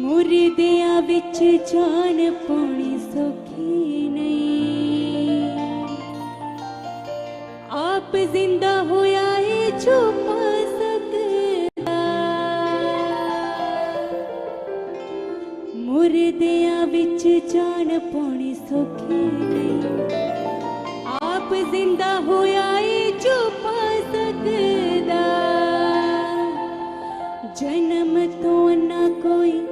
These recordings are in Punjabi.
ਮੁਰਦਿਆਂ ਵਿੱਚ ਜਾਨ ਪਾਉਣੀ ਸੌਖੀ ਨਹੀਂ। ਆਪ ਜ਼ਿੰਦਾ ਹੋਇਆ ਏ ਜੋ ਪਾ ਸਕਦਾ। ਮੁਰਦਿਆਂ ਵਿੱਚ ਜਾਨ ਪਾਉਣੀ ਸੌਖੀ ਨਹੀਂ। ਆਪ ਜ਼ਿੰਦਾ ਹੋਇਆ ਏ ਜੋ ਪਾ ਸਕਦਾ। ਜਨਮ ਤੋਂ ਨਾ ਕੋਈ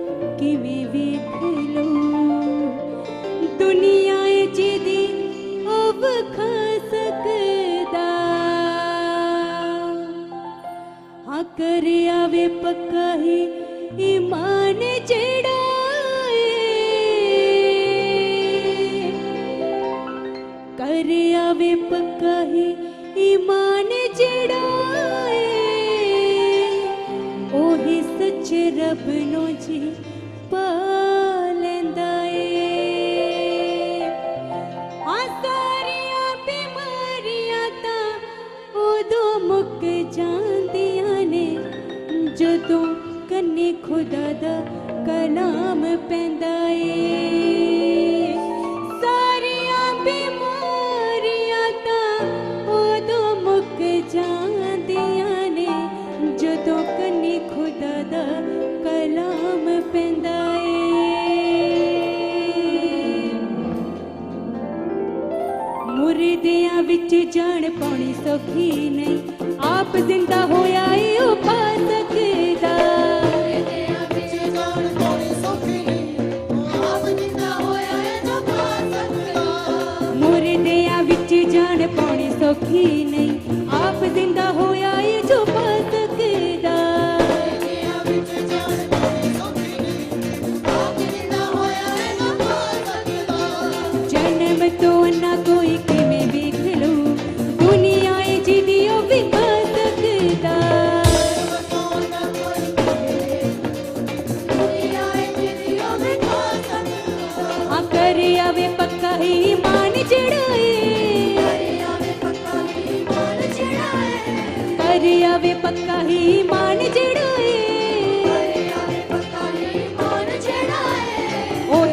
ਵਿੱਚ ਜਾਣ ਪਾਉਣੀ ਸੌਖੀ ਨਹੀਂ। ਆਪ ਜ਼ਿੰਦਗੀ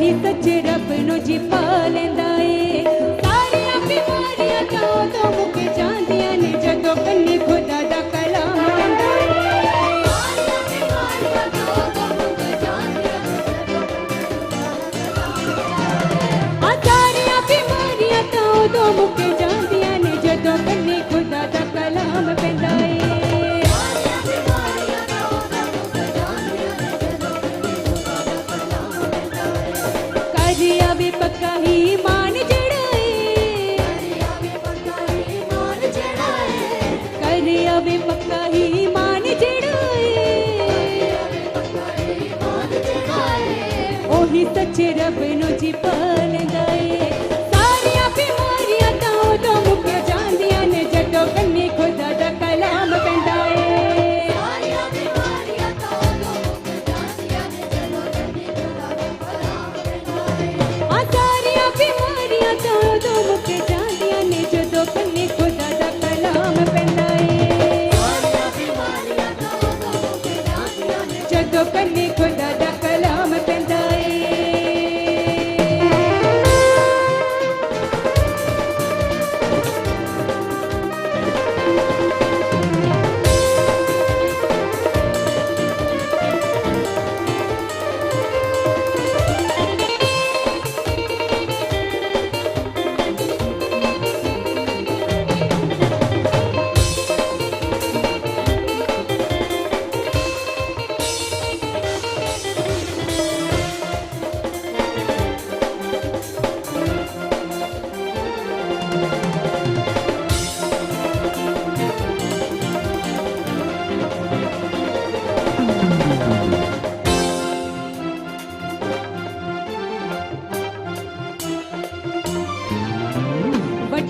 ਹੀ ਸੱਚੇ ਰੱਬ ਨੂੰ ਜੀ ਪਾ ਲੈਂਦਾ ਏ। ਸਾਰੀਆਂ ਬਿਮਾਰੀਆਂ ਤੋਂ ਤੋਂ ਜਿਆ ਵੀ ਪੱਕਾ ਹੀ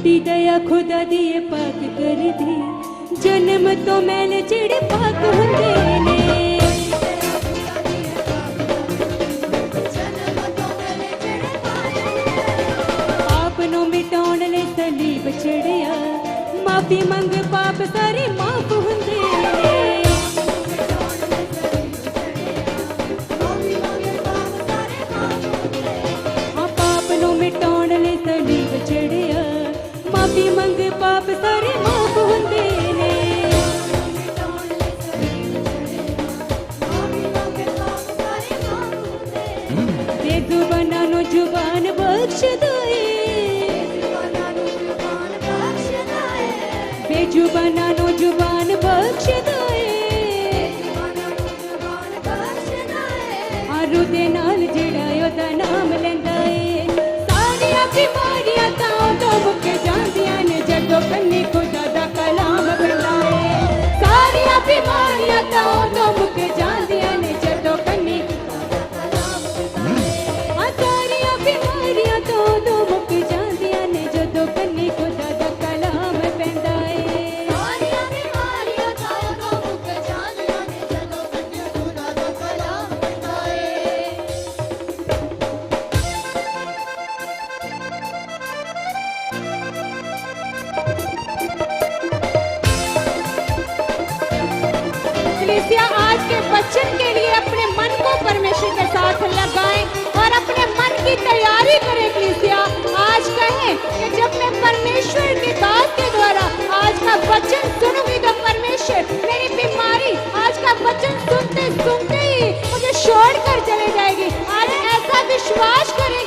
ਦੀ ਦਇਆ ਖੁਦਾ ਦੀ ਇਹ ਪਾਕ ਕਰਦੀ। ਜਨਮ ਤੋਂ ਮੈਨੇ ਜਿਹੜੇ ਪਾਕ ਹੁੰਦੇ ਨੇ। ਆਪ ਨੂੰ ਮਿਟਾਉਣ ਲਈ ਸਲੀਬ ਚੜਿਆ। ਮਾਫੀ ਮੰਗ ਪਾਪ ਸਾਰੇ ਮਾਫ ਹੋ ਮੁਕਤੀ ਮੰਗ ਪਾਪ ਸਾਰੇ कलीसिया आज के वचन के लिए अपने मन को परमेश्वर के साथ लगाएँ और अपने मन की तैयारी करें, कलीसिया। आज कहें कि जब मैं परमेश्वर की बात के द्वारा आज का वचन सुनूँगी तो परमेश्वर मेरी बीमारी आज का वचन सुनते सुनते ही मुझे छोड़ कर चले जाएगी। आज ऐसा विश्वास करें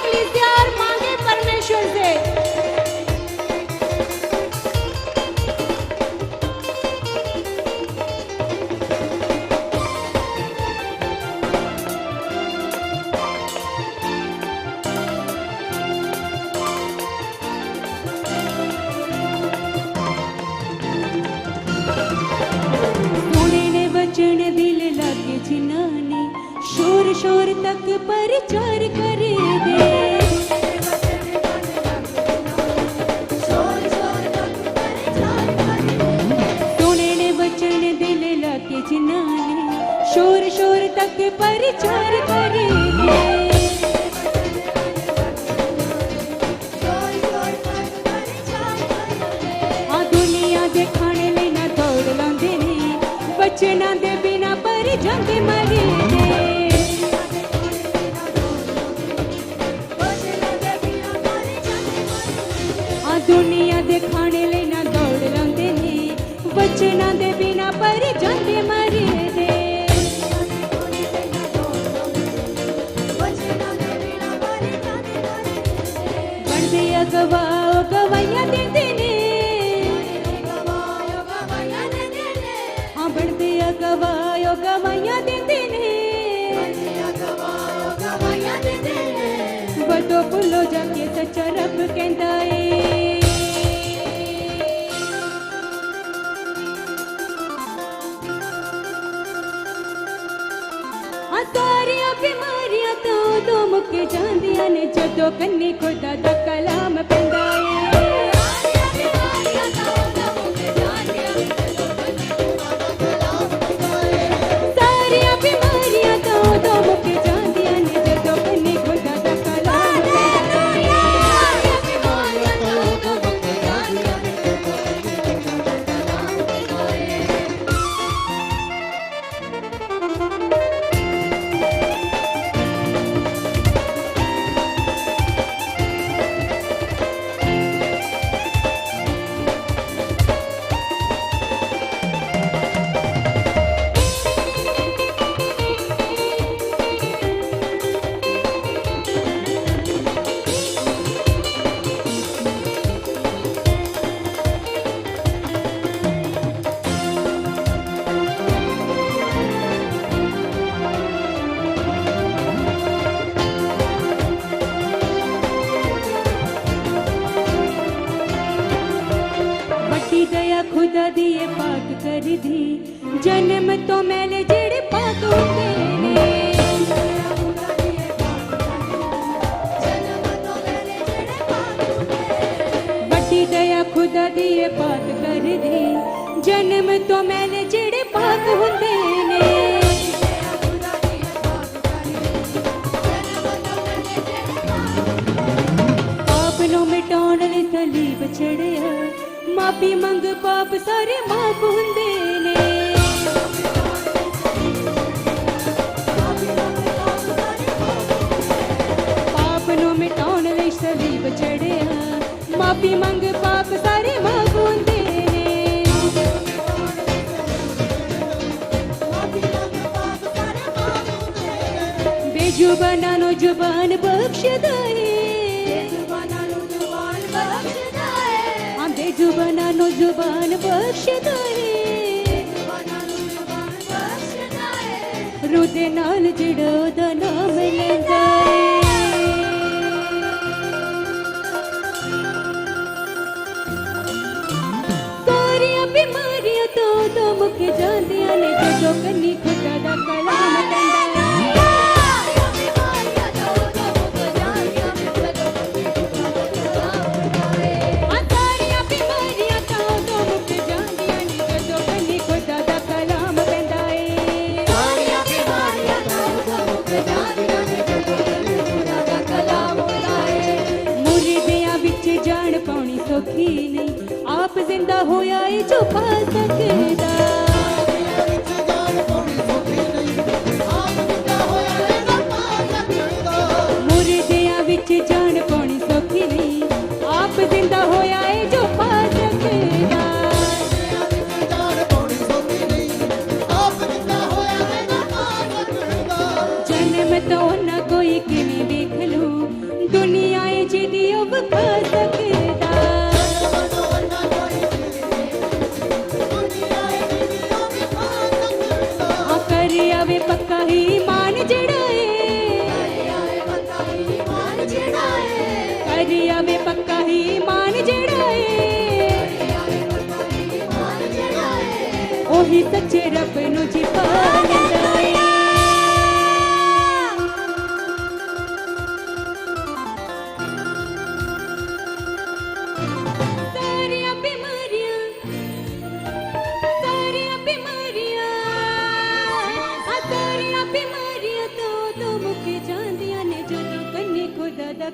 ਜਾ ਕੇ ਸੱਚਾ ਰੱਬ ਕਹਿੰਦਾ ਏ ਆ ਸਾਰੀਆਂ ਬਿਮਾਰੀਆਂ ਤਾਂ ਦੋ ਮੁੱਕੇ ਜਾਂਦੀਆਂ ਨੇ ਜਦੋਂ ਕੰਨੀ ਖੁਦਾ ਦਾ ਕਲਾਮ ਦਇਆ ਪਾਕ ਕਰਦੀ। ਜਨਮ ਤੋਂ ਮੈਨੇ ਜਿਹੜੇ ਪਾਕ ਹੁੰਦੇ ਨੇ। ਪਾਪ ਨੂੰ ਮਿਟਾਉਣ ਲਈ ਸਲੀਬ ਚੜਿਆ। ਮਾਫੀ ਮੰਗ ਪਾਪ ਸਾਰੇ ਮਾਫ ਹੁੰਦੇ ਨੇ। ਮਾਫੀ ਮੰਗ ਪਾਪ ਸਾਰੇ ਮੰਗੋਂਦੇ ਨੇ ਬੇਜੁਬਾਨਾਂ ਨੂੰ ਜ਼ੁਬਾਨ ਬਖਸ਼ਦਾ ਹੈ, ਬੇਜੁਬਾਨਾਂ ਨੂੰ ਜ਼ੁਬਾਨ ਬਖਸ਼ਦਾ ਨਾਲ ਜਿਹੜਾ ਦਾ ਨਾਮ ਲੈਂਦਾ ਹੈ ਦਮਕ ਜਾਂਦੀਆਂ ਨੇ ਜਦੋਂ ਦਾ ਕਲਾਮ ਕੰਦਾ ਜਾਨ ਪਾਉਣੀ ਸੌਖੀ ਨਹੀਂ। ਆਪ ਜ਼ਿੰਦਾ ਹੋਇਆ ਏ ਜੋ ਪਾ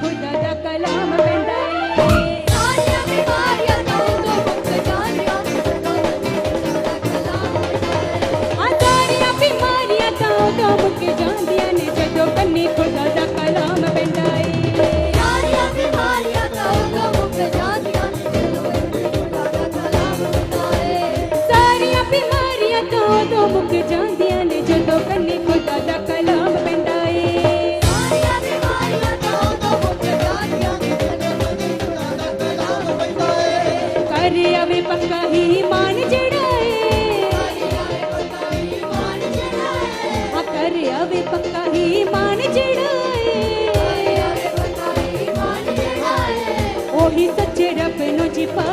cuida de aquel hombre ਹਰ ਆਵੇ ਪੱਕਾ ਹੀ ਮਾਨ ਜਿਹੜਾ ਏ ਆ ਪੱਕਾ ਹੀ ਮਾਨ ਜਿਹੜਾ ਉਹੀ ਸੱਚੇ ਜੀ ਪਾ